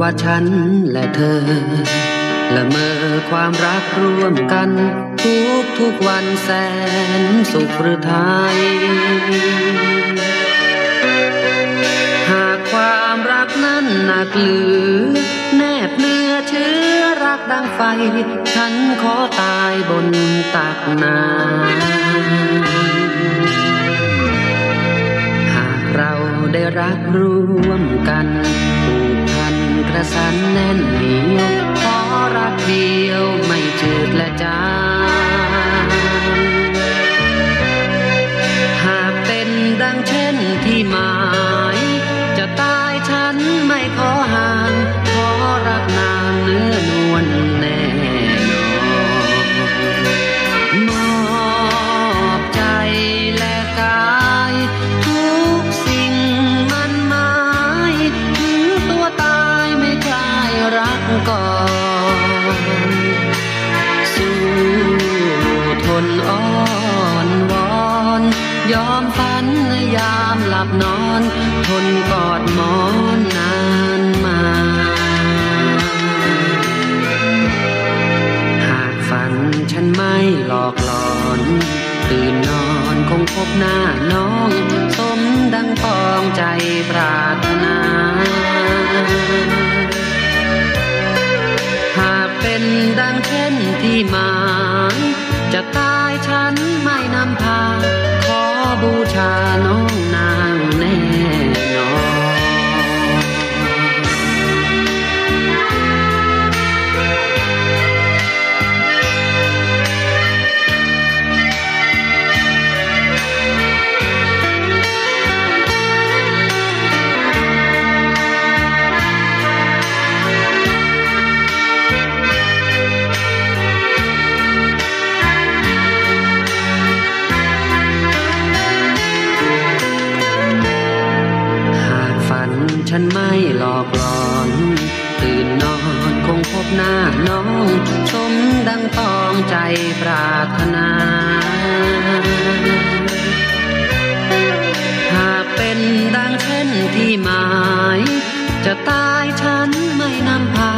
ว่าฉันและเธอ ละเมอความรักร่วมกัน ทุกทุกวันแสนสุขหรือไทย หากความรักนั้นหนักหรือ แนบเนื้อเชื้อรักดังไฟ ฉันขอตายบนตักน้ำหากเราได้รักร่วมกัน สันแน่นเหนียวขอรักเดียวไม่จืดและจาง ก่อน สู้ทนอ้อนวอน ยอมฝันในยามหลับนอน ทนกอดหมอนนานมา หากฝันฉันไม่หลอกหลอน ตื่นนอนคงพบหน้าน้อง สมดังปองใจปรา นที่หมายจะตายฉันไม่นำพา ขอบูชา ฉันไม่หลอกหลอน ตื่นนอนคงพบหน้าน้อง ชมดังตองใจปรารถนา หากเป็นดังเช่นที่หมาย จะตายฉันไม่นำพา